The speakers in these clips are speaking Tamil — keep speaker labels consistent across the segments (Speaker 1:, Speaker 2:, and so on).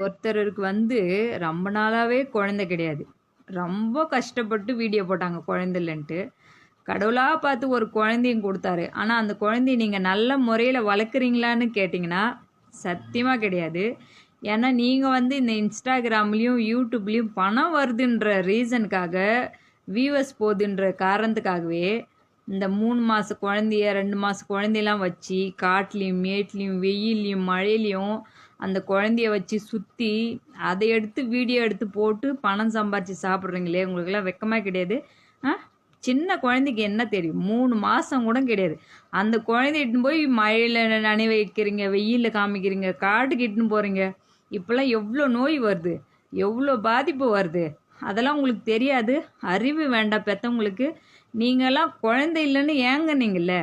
Speaker 1: ஒருத்தருக்கு வந்து ரொம்ப நாளாகவே குழந்தை கிடையாது. ரொம்ப கஷ்டப்பட்டு வீடியோ போட்டாங்க குழந்தை இல்லைன்ட்டு. கடவுளாக பார்த்து ஒரு குழந்தையும் கொடுத்தாரு. ஆனால் அந்த குழந்தைய நீங்கள் நல்ல முறையில் வளர்க்குறீங்களான்னு கேட்டிங்கன்னா சத்தியமாக கிடையாது. ஏன்னா நீங்கள் வந்து இந்த இன்ஸ்டாகிராம்லேயும் யூடியூப்லேயும் பணம் வருதுன்ற ரீசனுக்காக வியூவர்ஸ் போகுதுன்ற காரணத்துக்காகவே இந்த மூணு மாத குழந்தைய ரெண்டு மாத குழந்தையெல்லாம் வச்சு காட்டுலேயும் மேட்லேயும் வெயில்லையும் மழையிலையும் அந்த குழந்தைய வச்சு சுற்றி அதை எடுத்து வீடியோ எடுத்து போட்டு பணம் சம்பாரித்து சாப்பிட்றீங்களே? உங்களுக்கெல்லாம் வெக்கமாக கிடையாது. ஆ? சின்ன குழந்தைக்கு என்ன தெரியும்? மூணு மாதம் கூட கிடையாது. அந்த குழந்தைய இட்டுன்னு போய் மழையில் நனை வைக்கிறீங்க வெயிலில் காமிக்கிறீங்க காட்டுக்கு இட்டுன்னு போகிறீங்க இப்போல்லாம் எவ்வளோ நோய் வருது? எவ்வளோ பாதிப்பு வருது? அதெல்லாம் உங்களுக்கு தெரியாது. அறிவு வேண்டாம் பெற்றவங்களுக்கு நீங்கள்லாம் குழந்தை இல்லைன்னு ஏங்குனீங்கல்ல.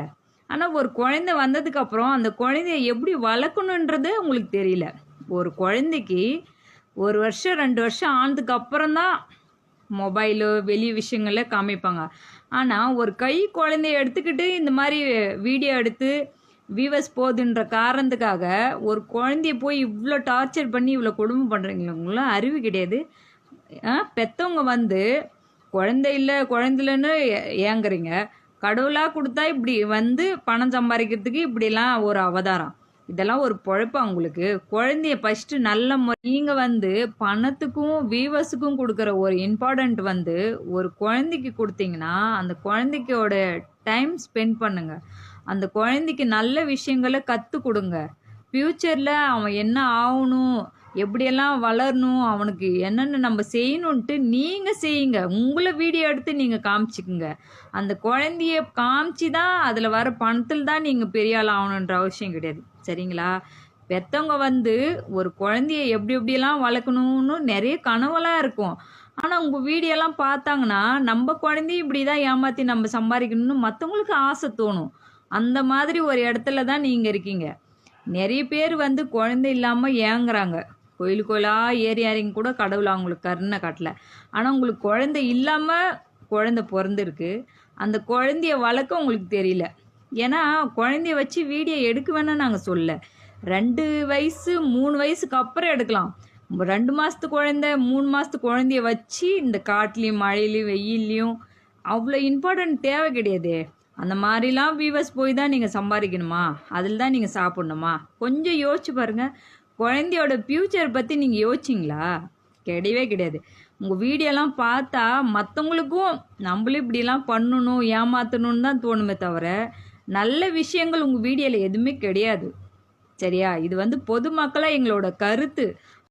Speaker 1: ஆனால் ஒரு குழந்தை வந்ததுக்கப்புறம் அந்த குழந்தைய எப்படி வளர்க்கணுன்றது உங்களுக்கு தெரியல. ஒரு குழந்தைக்கு ஒரு வருஷம் ரெண்டு வருஷம் ஆனதுக்கு அப்புறம் தான் மொபைலு வெளி விஷயங்கள காமிப்பாங்க. ஆனால் ஒரு கை குழந்தைய எடுத்துக்கிட்டு இந்த மாதிரி வீடியோ எடுத்து வியூவர்ஸ் போகுதுன்ற காரணத்துக்காக ஒரு குழந்தைய போய் இவ்வளோ டார்ச்சர் பண்ணி இவ்வளோ கொடுமை பண்ணுறீங்களும் அறிவு கிடையாது. ஆ, பெத்தவங்க வந்து குழந்தை இல்லை குழந்தைலன்னு ஏங்குறீங்க. கடவுளாக கொடுத்தா இப்படி வந்து பணம் சம்பாதிக்கிறதுக்கு இப்படிலாம் ஒரு அவதாரம். இதெல்லாம் ஒரு பொழப்பா உங்களுக்கு குழந்தைய ஃபஸ்ட்டு நல்ல முறை நீங்கள் வந்து பணத்துக்கும் வீவர்ஸுக்கும் கொடுக்குற ஒரு இம்பார்ட்டண்ட் வந்து ஒரு குழந்தைக்கு கொடுத்தீங்கன்னா அந்த குழந்தைக்கோட டைம் ஸ்பெண்ட் பண்ணுங்க. அந்த குழந்தைக்கு நல்ல விஷயங்களை கற்றுக் கொடுங்க. ஃப்யூச்சரில் அவன் என்ன ஆகணும் எப்படியெல்லாம் வளரணும் அவனுக்கு என்னென்ன நம்ம செய்யணுன்ட்டு நீங்கள் செய்யுங்க. உங்களை வீடியோ எடுத்து நீங்கள் காமிச்சிக்குங்க. அந்த குழந்தைய காமிச்சு தான் அதில் வர பணத்தில் தான் நீங்கள் பெரிய ஆள் ஆகணுன்ற அவசியம் கிடையாது. சரிங்களா? பெற்றவங்க வந்து ஒரு குழந்தைய எப்படி எப்படியெல்லாம் வளர்க்கணும்னு நிறைய கனவெல்லாம் இருக்கும். ஆனால் உங்கள் வீடியோலாம் பார்த்தாங்கன்னா நம்ம குழந்தைய இப்படி தான் ஏமாற்றி நம்ம சம்பாதிக்கணும்னு மற்றவங்களுக்கு ஆசை தோணும். அந்த மாதிரி ஒரு இடத்துல தான் நீங்கள் இருக்கீங்க. நிறைய பேர் வந்து குழந்தை இல்லாமல் ஏங்குறாங்க. கோயில் கோயிலாக ஏறி இறங்கி கூட கடவுள் அவங்களுக்கு கருணை காட்டல. ஆனால் உங்களுக்கு குழந்தை இல்லாமல் குழந்தை பிறந்திருக்கு. அந்த குழந்தைய வளர்க்க உங்களுக்கு தெரியல. ஏன்னா குழந்தைய வச்சு வீடியோ எடுக்க வேணாம் நாங்கள் சொல்ல ரெண்டு வயசு மூணு வயசுக்கு அப்புறம் எடுக்கலாம். ரெண்டு மாதத்து குழந்த மூணு மாதத்து குழந்தைய வச்சு இந்த காட்டுலேயும் மழையிலையும் வெயில்லையும் அவ்வளோ இம்பார்ட்டன்ட் தேவை கிடையாதே. அந்த மாதிரிலாம் வியூவர்ஸ் போய் தான் நீங்கள் சம்பாதிக்கணுமா? அதில் தான் நீங்கள் சாப்பிட்ணுமா? கொஞ்சம் யோசிச்சு பாருங்கள் குழந்தையோட ஃப்யூச்சர் பற்றி நீங்கள் யோசிச்சிங்களா? கிடையவே கிடையாது. உங்கள் வீடியோலாம் பார்த்தா மற்றவங்களுக்கும் நம்மளும் இப்படிலாம் பண்ணணும் ஏமாற்றணும்னு தான் தோணுமே தவிர நல்ல விஷயங்கள் உங்கள் வீடியோவில் எதுவுமே கிடையாது. சரியா? இது வந்து பொதுமக்களாக எங்களோட கருத்து.